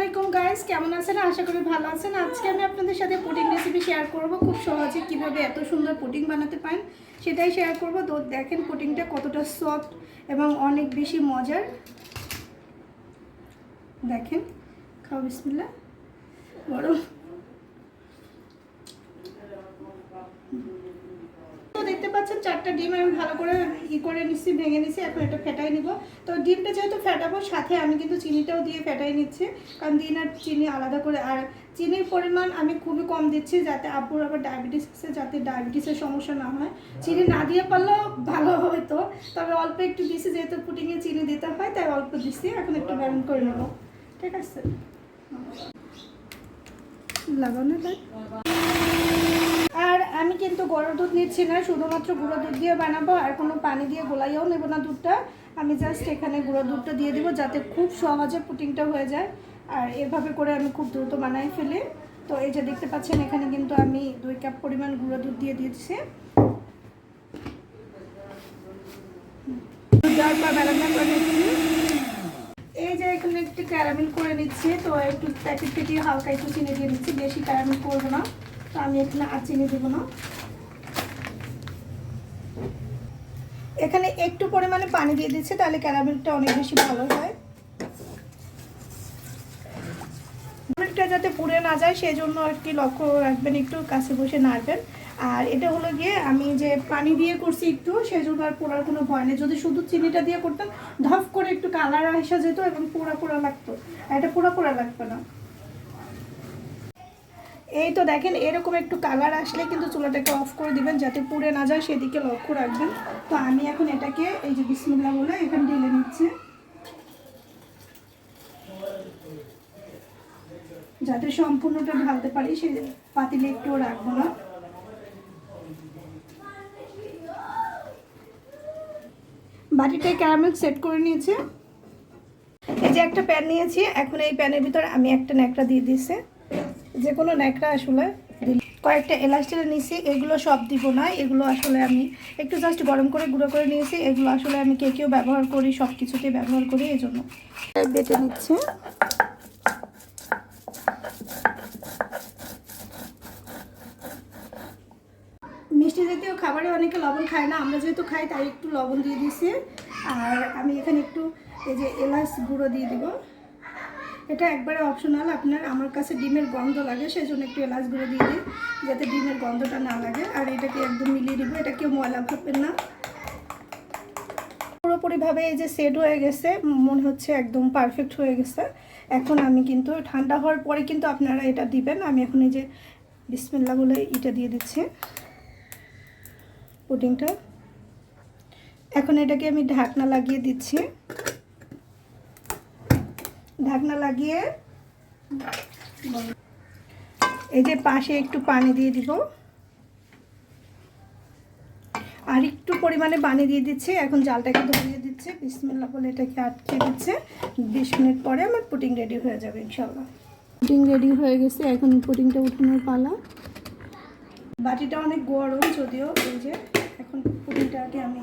আলাইকুম গাইস কেমন আছেন? আশা করি ভালো আছেন। আজকে আমি আপনাদের সাথে পুটিং রেসিপি শেয়ার করব। খুব সহজে কীভাবে এত সুন্দর পুটিং বানাতে পারেন, সেটাই শেয়ার করব। তো দেখেন পুটিংটা কতটা সফট এবং অনেক বেশি মজার। দেখেন, খাও বিসমিল্লা গরম। দেখতে পাচ্ছেন, চারটা ডিম আমি ভালো করে ই করে নিচ্ছি, ভেঙে নিচ্ছি, এখন এটা ফেটাই নিব। তো ডিমটা যেহেতু ফেটাবো, সাথে আমি কিন্তু চিনিটাও দিয়ে ফেটাই নিচ্ছি, কারণ দিন আর চিনি আলাদা করে। আর চিনির পরিমাণ আমি খুবই কম দিচ্ছি, যাতে আপুর আবার ডায়াবেটিস আছে যাতে ডায়াবেটিসের সমস্যা না হয়। চিনি না দিয়ে পারলেও ভালো হতো, তবে অল্প একটু দিছি, যেহেতু পুটিংয়ে চিনি দিতে হয়, তাই অল্প দিচ্ছি এখন একটু ব্যালেন্স করে নেব। ঠিক আছে? লাগাও না তাই? আর আমি কিন্তু গরুর দুধ নিচ্ছি না, শুধুমাত্র গুঁড়ো দুধ দিয়ে বানাবো, আর কোনো পানি দিয়ে গোলাইও নেব না দুধটা। আমি জাস্ট এখানে গুঁড়ো দুধটা দিয়ে দিব যাতে খুব সহজে পুটিংটা হয়ে যায়। আর এভাবে করে আমি খুব দ্রুত বানাই ফেলি। তো এই যে দেখতে পাচ্ছেন, এখানে কিন্তু আমি দুই কাপ পরিমাণ গুঁড়ো দুধ দিয়ে করে এই যে এখানে একটু ক্যারামেল করে নিচ্ছি, তো একটু প্যাকেট থেকে হালকা একটু চিনি দিয়ে দিচ্ছি, বেশি ক্যারামেল করব না। তো আমি এখানে আর চিনি দেবো না। এখানে একটু পরিমাণে পানি দিয়ে দিচ্ছি, তাহলে ক্যারামেলটা অনেক বেশি ভালো হয়। ক্যারামেলটা যাতে পুড়ে না যায় সেই জন্য কি লক্ষ্য রাখবেন, একটু কাছে বসে নাড়বেন। আর এটা হলো গিয়ে আমি যে পানি দিয়ে করছি একটু সেই জন্য আর পোড়ার কোনো ভয় নেই। যদি শুধু চিনিটা দিয়ে করতাম ধপ করে একটু কালার আসা যেত এবং পোড়া পোড়া লাগতো। এটা পোড়া পোড়া লাগবে না। এই তো দেখেন, এরকম একটু কালার আসলে কিন্তু চুলাটাকে অফ করে দিবেন, যাতে পুড়ে না যায়, সেদিকে লক্ষ্য রাখবেন। তো আমি এখন এটাকে এই যে বিসমিল্লা বলে এখানে ঢেলে নিচ্ছি। যাতে সম্পূর্ণটা ঢালতে পারি, সে পাতিলে একটুও রাখব না। বাটিটায় ক্যারামেল সেট করে নিয়েছে। এই যে একটা প্যান নিয়েছি, এখন এই প্যানের ভিতরে আমি একটা ন্যাকড়া দিয়ে দিয়েছি। যে কোনো ন্যাকড়া আসলে, কয়েকটা এলাস্টিক নিয়েছি এগুলো সব দিব না, এগুলো আসলে আমি একটু জাস্ট গরম করে গুঁড়ো করে নিয়েছি, এগুলো আসলে আমি কেকেও ব্যবহার করি, সব কিছুতে ব্যবহার করি, এই জন্য। বেটে নিচ্ছে। মিষ্টি জাতীয় খাবারে অনেকে লবণ খায় না, আমরা যেহেতু খাই তাই একটু লবণ দিয়ে দিছি। আর আমি এখানে একটু এই যে এলাচ গুঁড়ো দিয়ে দিব। এটা একবারে অপশনাল আপনার আমার কাছে ডিমের গন্ধ লাগে সেই জন্য একটু এলাচ গুঁড়ো দিয়ে দিই যাতে ডিমের গন্ধটা না লাগে। আর এটাকে একদম মিলিয়ে দিব এটা কেউ ময়লা ভাববেন না। পুরোপুরিভাবে এই যে সেট হয়ে গেছে, মনে হচ্ছে একদম পারফেক্ট হয়ে গেছে। এখন আমি কিন্তু ঠান্ডা হওয়ার পরে কিন্তু আপনারা এটা দিবেন। আমি এখন এই যে বিসমিল্লা বলে এটা দিয়ে দিচ্ছি। পুডিংটা। এখন এটাকে আমি ঢাকনা লাগিয়ে দিচ্ছি। ঢাকনা লাগিয়ে এই যে পাশে একটু পানি দিয়ে দিব। আর একটু পরিমাণে পানি দিয়ে দিচ্ছে। এখন জালটাকে ধরিয়ে দিচ্ছে। বিসমিল্লা বলে এটাকে আটকে দিচ্ছে। বিশ মিনিট পরে আমার পুটিং রেডি হয়ে যাবে ইনশাল্লাহ পুডিং রেডি হয়ে গেছে। এখন পুডিংটা উঠানোর পালা। বাটিটা অনেক গরম যদিও এই যে এখন পুটিংটাকে আমি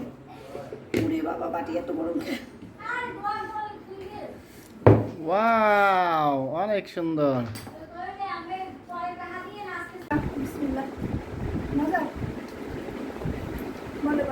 পুরি বাবা বাটি এত গরম ওয়াও অনেক সুন্দর। মজা? মনে